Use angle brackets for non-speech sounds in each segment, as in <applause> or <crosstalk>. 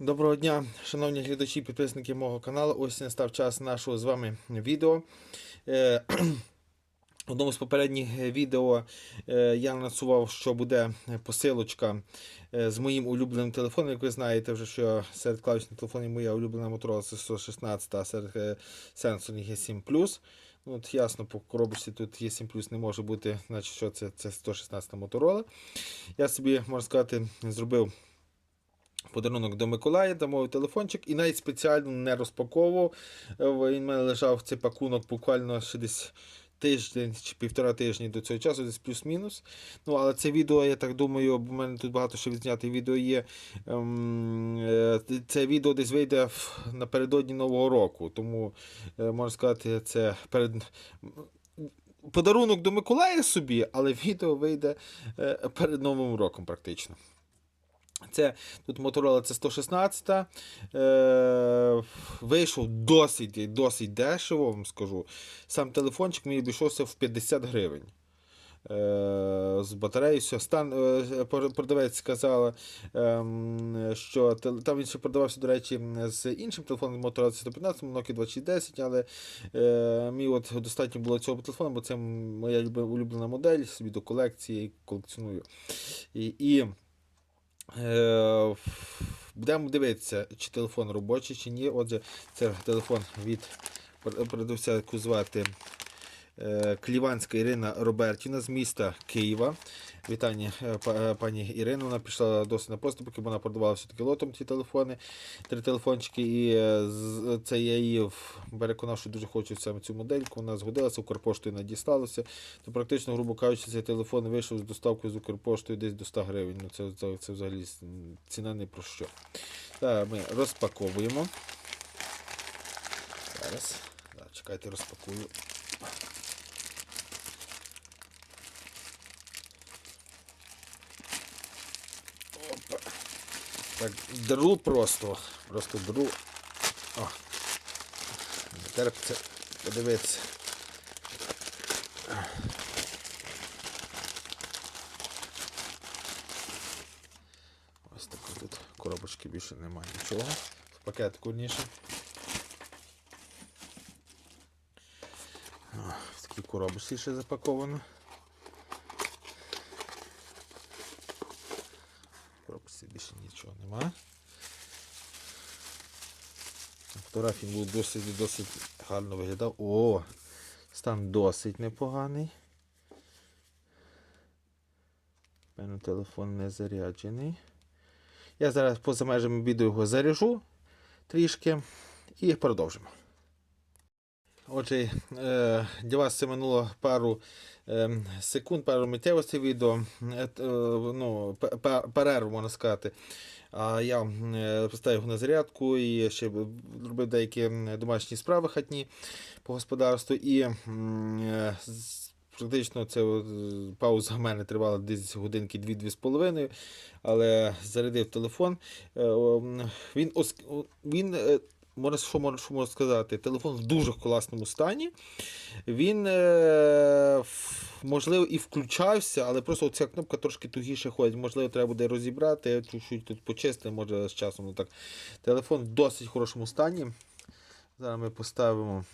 Доброго дня, шановні глядачі, підписники мого каналу. Ось настав час нашого з вами відео. Е, <clears throat> В одному з попередніх відео е, я анонсував, що буде посилочка е, з моїм улюбленим телефоном. Як ви знаєте, вже що серед клавішних телефонів моя улюблена Motorola це 116, а серед сенсорних є 7 Ну, от ясно, по коробочці тут є 7 не може бути, значить, що це, це 116 Motorola. Я собі, можна сказати, зробив подарунок до Миколая, замовив телефончик і навіть спеціально не розпаковував. Він мене лежав цей пакунок буквально ще десь тиждень чи півтора тижні до цього часу, десь плюс-мінус. Ну, але це відео, я так думаю, бо в мене тут багато ще відзняти відео є. Ем, е, Це відео десь вийде напередодні Нового року. Тому, е, можна сказати, це перед. Подарунок до Миколая собі, але відео вийде е, перед Новим роком практично. Це тут Motorola це 116. Е, вийшов досить досить дешево, вам скажу. Сам телефончик мені обійшовся в 50 гривень. Е, з батареєю все. Стан, е, продавець сказала, ем, що там він ще продавався, до речі, з іншим телефоном Motorola 115, Nokia 2610, але е, мені от достатньо було цього телефону, бо це моя улюблена модель, собі до колекції колекціоную. І, і Будемо дивитися, чи телефон робочий, чи ні. Отже, це телефон від продавця, яку звати е, Кліванська Ірина Робертіна з міста Києва. Вітання, е, е, пані Ірино. Вона пішла досить на поступки, вона продавала все-таки лотом ці телефони, три телефончики. І е, це я її переконав, що дуже хочу саме цю модельку. Вона згодилася, Укрпоштою надіслалося. То практично, грубо кажучи, цей телефон вийшов з доставкою з Укрпоштою десь до 100 гривень. Ну, це, це, це взагалі ціна не про що. Так, ми розпаковуємо. Зараз. Так, чекайте, розпакую. Так, беру просто. Просто беру. О. Терпиться подивитися. Ось такої тут коробочки більше немає нічого. В пакетику ніше. О, В такій коробочці ще запаковано. В коробочці більше нічого немає. Фотографії був досить досить гарно виглядав. О! Стан досить непоганий. Певно, телефон не заряджений. Я зараз поза межами відео його заряжу трішки і продовжимо. Отже, е, для вас це минуло пару е, секунд, пару миттєвостей відео, е, е, ну, пе- пе- перерву, можна сказати. А я поставив його на зарядку і ще робив деякі домашні справи хатні по господарству. І практично це пауза в мене тривала десь годинки 2-2 з половиною, але зарядив телефон. Він, він е, Можна, що, можна, що можна сказати? Телефон в дуже класному стані. Він, е, можливо, і включався, але просто ця кнопка трошки тугіше ходить. Можливо, треба буде розібрати, чуть-чуть тут почистити, може з часом. Ну, так. Телефон в досить хорошому стані. Зараз ми поставимо.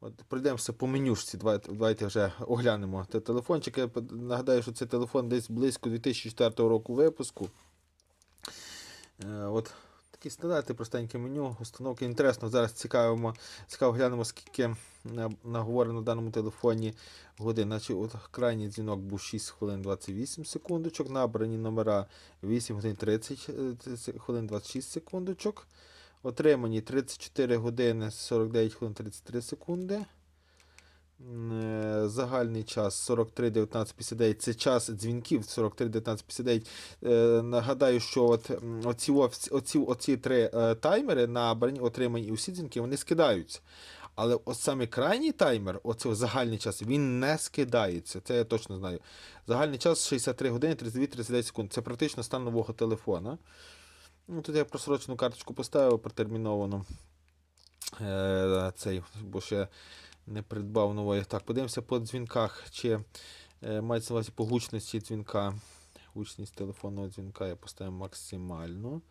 От Пройдемося по менюшці. Давайте, давайте вже оглянемо те телефончик. Я нагадаю, що це телефон десь близько 2004 року випуску. Е, от такі стандартні простеньке меню, установки. Інтересно, зараз цікавимо, цікаво глянемо, скільки наговорено на даному телефоні годин. Значить, от крайній дзвінок був 6 хвилин 28 секундочок, набрані номера 8 годин 30 е, хвилин 26 секундочок. Отримані 34 години 49 хвилин 33 секунди. Е, Загальний час 43 19 59. Це час дзвінків 43 19 59. Е, Нагадаю, що от, оці, оці, оці, три е, таймери набрані, отримані і усі дзвінки, вони скидаються. Але от саме крайній таймер, оцей загальний час, він не скидається. Це я точно знаю. Загальний час 63 години 32-39 секунд. Це практично стан нового телефона. Ну, тут я просрочену карточку поставив протерміновану. Е, цей, бо ще не придбав нової. Так, подивимося по дзвінках, чи е, мається на увазі по гучності дзвінка. Гучність телефонного дзвінка я поставив максимальну.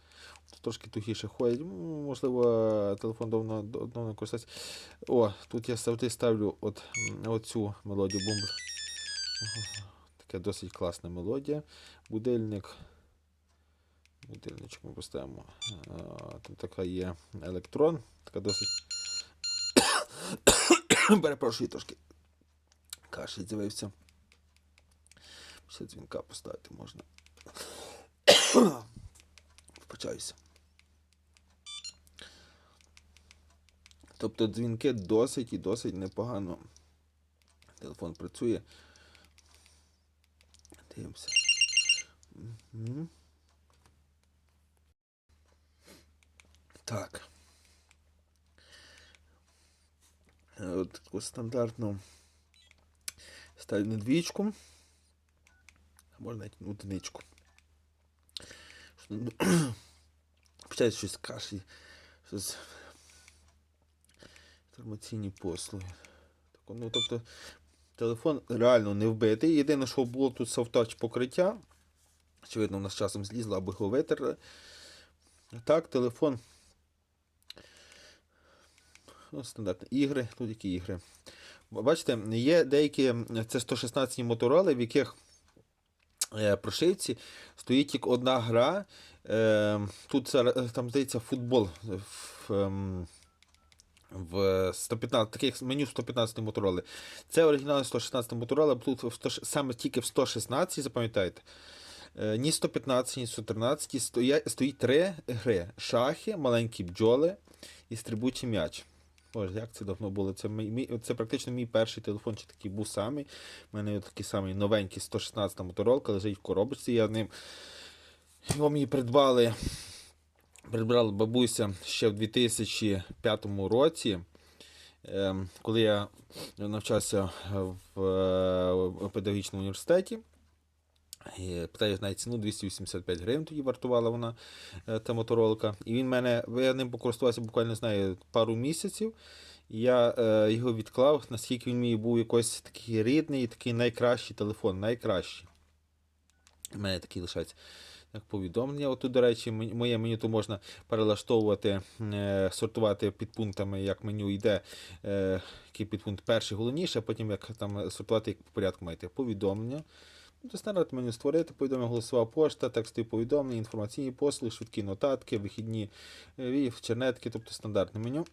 Тут трошки тухіше ходить. Можливо, телефон давно, давно користується. О, тут я завжди ставлю от, оцю мелодію бомб. Така досить класна мелодія. Будильник. Будильничок ми поставимо. Тут така є електрон. Така досить. <coughs> Перепрошую трошки. Кашель з'явився. Ще дзвінка поставити можна. <coughs> Вибачаюся. Тобто дзвінки досить і досить непогано. Телефон працює. Дивимося. Мгм. Так. Е, От таку стандартну ставлю на двічку. А можна навіть одиничку. Що, ну, <clears throat> щось кашлі, щось інформаційні послуги. Так, ну, тобто, телефон реально не вбитий. Єдине, що було тут софтач покриття. Очевидно, у нас часом злізло або його витерли. Так, телефон. Ну, стандартні ігри. Тут які ігри. Бачите, є деякі, це 116 мотороли, в яких е, прошивці стоїть тільки одна гра. Е, тут там здається футбол в, ем, в 115, таких меню 115 мотороли. Це оригінальний 116 моторола, тут в 100 саме тільки в 116, запам'ятайте. Е, Ні 115, ні 113 стоять, стоїть три гри: шахи, маленькі бджоли і стрибучий м'яч. Боже, як це давно було? Це, мій, це практично мій перший телефон, чи такий був самий. У мене такий самий новенький 116 моторолка, лежить в коробочці. Я ним його мені придбали. Придбала бабуся ще в 2005 році, ем, коли я навчався в е, педагогічному університеті. Питаю навіть ціну 285 гривень тоді вартувала вона е, та моторолка. І він мене, я ним покористувався буквально знаю, пару місяців. Я е, його відклав, наскільки він мені був якось такий рідний, такий найкращий телефон, найкращий. У мене такий лишається. Так, повідомлення. Отут, до речі, моє меню то можна перелаштовувати, е, сортувати підпунктами, як меню йде, е, який підпункт перший головніше, а потім як там сортувати як по порядку маєте. Повідомлення. Ну, то стандартне меню створити, повідомлення голосова пошта, текстові повідомлення, інформаційні послуги, швидкі нотатки, вихідні е, вів, чернетки, тобто стандартне меню.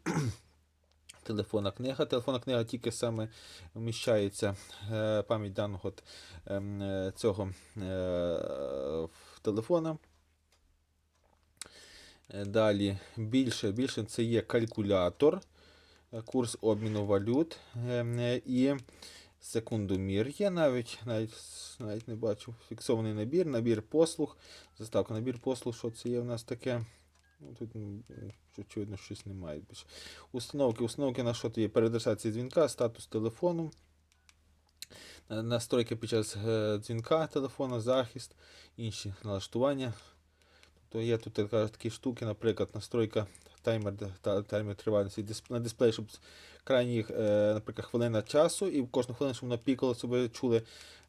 <clears throat> Телефонна книга. Телефонна книга тільки саме вміщається е, пам'ять даного ем, е, цього телефона. Далі більше, більше це є калькулятор, курс обміну валют ем, і секундомір є навіть, навіть, навіть не бачу. Фіксований набір, набір послуг. Заставка набір послуг, що це є в нас таке. Ну, Тут очевидно щось немає більше. Установки. Установки на що то є? Переадресація дзвінка, статус телефону. Настройки під час е, дзвінка телефону, захист, інші налаштування. Тобто є тут така, такі штуки, наприклад, настройка таймер, таймер тривалості на дисплеї, щоб з крайніх, е, наприклад, хвилина часу, і кожну хвилину, щоб воно пікало, щоб чули,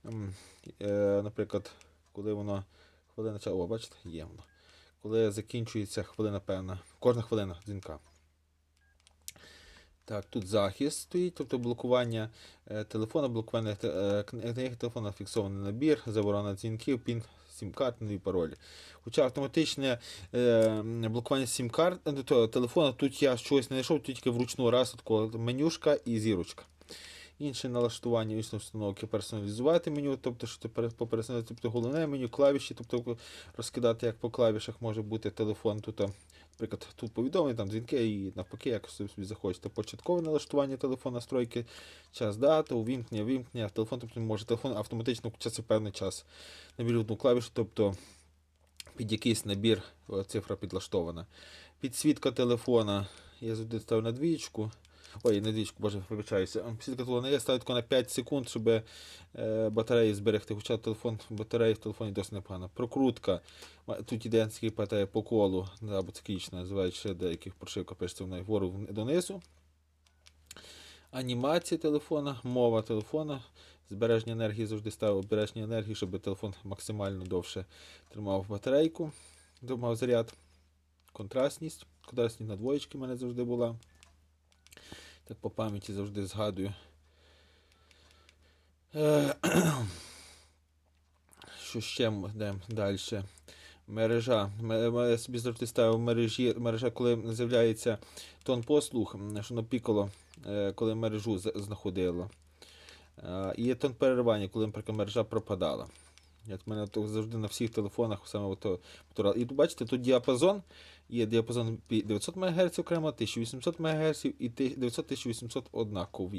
ем, е, наприклад, коли воно хвилина часу, о, бачите, є воно. Коли закінчується хвилина певна, кожна хвилина дзвінка. Так, тут захист стоїть, тобто блокування е, телефона, блокування книги телефона, фіксований набір, заборона дзвінків, пін, сім-карт, нові паролі. Хоча автоматичне е, блокування сім-карт е, телефона, тут я щось не знайшов, тільки вручну раз такого менюшка і зірочка. Інше налаштування інші установки персоналізувати меню, тобто що по тобто головне меню, клавіші, тобто розкидати як по клавішах може бути телефон. Тут, наприклад, тут повідомлення, там дзвінки і навпаки, як собі захочете. Початкове налаштування телефону, настройки, час дату, увімкнення, вимкнення. Телефон, тобто може телефон автоматично включатися певний час. Набір одну клавішу, тобто під якийсь набір цифра підлаштована. Підсвітка телефона. Я завжди ставлю на двічку. Ой, на двічку, боже, вибачаюся. Підсвітка телефона я ставлю на 5 секунд, щоб е, батареї зберегти. Хоча телефон, батареї в телефоні досить непогано. Прокрутка. Тут іде пам'ятаю, по колу, або циклічно називають ще деяких прошивка пишеться вона вгору донизу. Анімація телефона, мова телефона, Збереження енергії завжди ставив збереження енергії, щоб телефон максимально довше тримав батарейку, мав заряд. Контрастність. Контрастність на двоєчки в мене завжди була. Так по пам'яті завжди згадую. Е, <clears throat> Що ще ми йдемо далі? Мережа. Ме- ме- Я собі завжди ставив мережі. Мережа, коли з'являється тон послуг, що на піколо, е, коли мережу знаходило. Е, І є тон переривання, коли наприклад, мережа пропадала. От в мене то завжди на всіх телефонах саме ото, ото- І бачите, тут діапазон. Є діапазон 900 МГц окремо, 1800 МГц і 900-1800 однаково.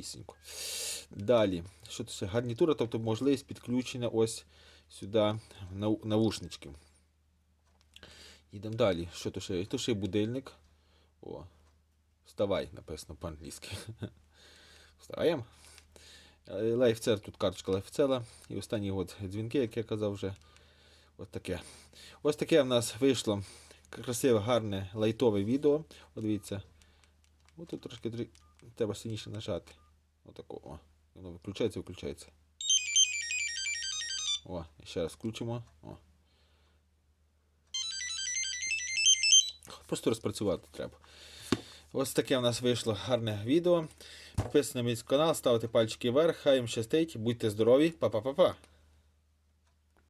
Далі, що це? Гарнітура, тобто можливість підключення ось сюди нау- наушничків. Йдемо далі. Що то ще? Тут ще будильник. О, вставай, написано по-англійськи. <laughs> Встаємо. Е, Лайфцер, тут карточка лайфцела. І останні от дзвінки, як я казав вже. От таке. Ось таке в нас вийшло красиве, гарне, лайтове відео. От дивіться. Ось тут трошки треба сильніше нажати. Отако. О. Воно виключається, виключається. О, ще раз включимо. О. Просто розпрацювати треба. Ось таке в нас вийшло гарне відео. Підписуйтесь на мій канал, ставте пальчики вверх, хай їм щастить, будьте здорові, па-па-па-па.